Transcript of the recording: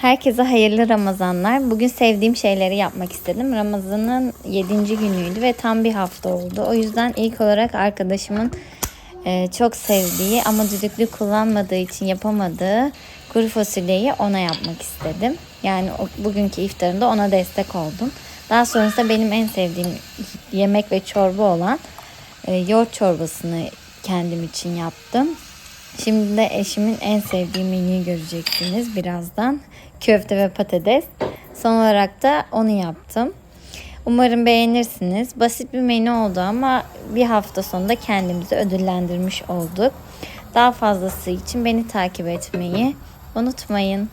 Herkese hayırlı Ramazanlar. Bugün sevdiğim şeyleri yapmak istedim. Ramazan'ın 7. günüydü ve tam bir hafta oldu. O yüzden ilk olarak arkadaşımın e, çok sevdiği ama düdüklü kullanmadığı için yapamadığı kuru fasulyeyi ona yapmak istedim. Yani bugünkü iftarında ona destek oldum. Daha sonrasında benim en sevdiğim yemek ve çorba olan e, yoğurt çorbasını kendim için yaptım. Şimdi de eşimin en sevdiği menüyü göreceksiniz birazdan. Köfte ve patates. Son olarak da onu yaptım. Umarım beğenirsiniz. Basit bir menü oldu ama bir hafta sonunda kendimizi ödüllendirmiş olduk. Daha fazlası için beni takip etmeyi unutmayın.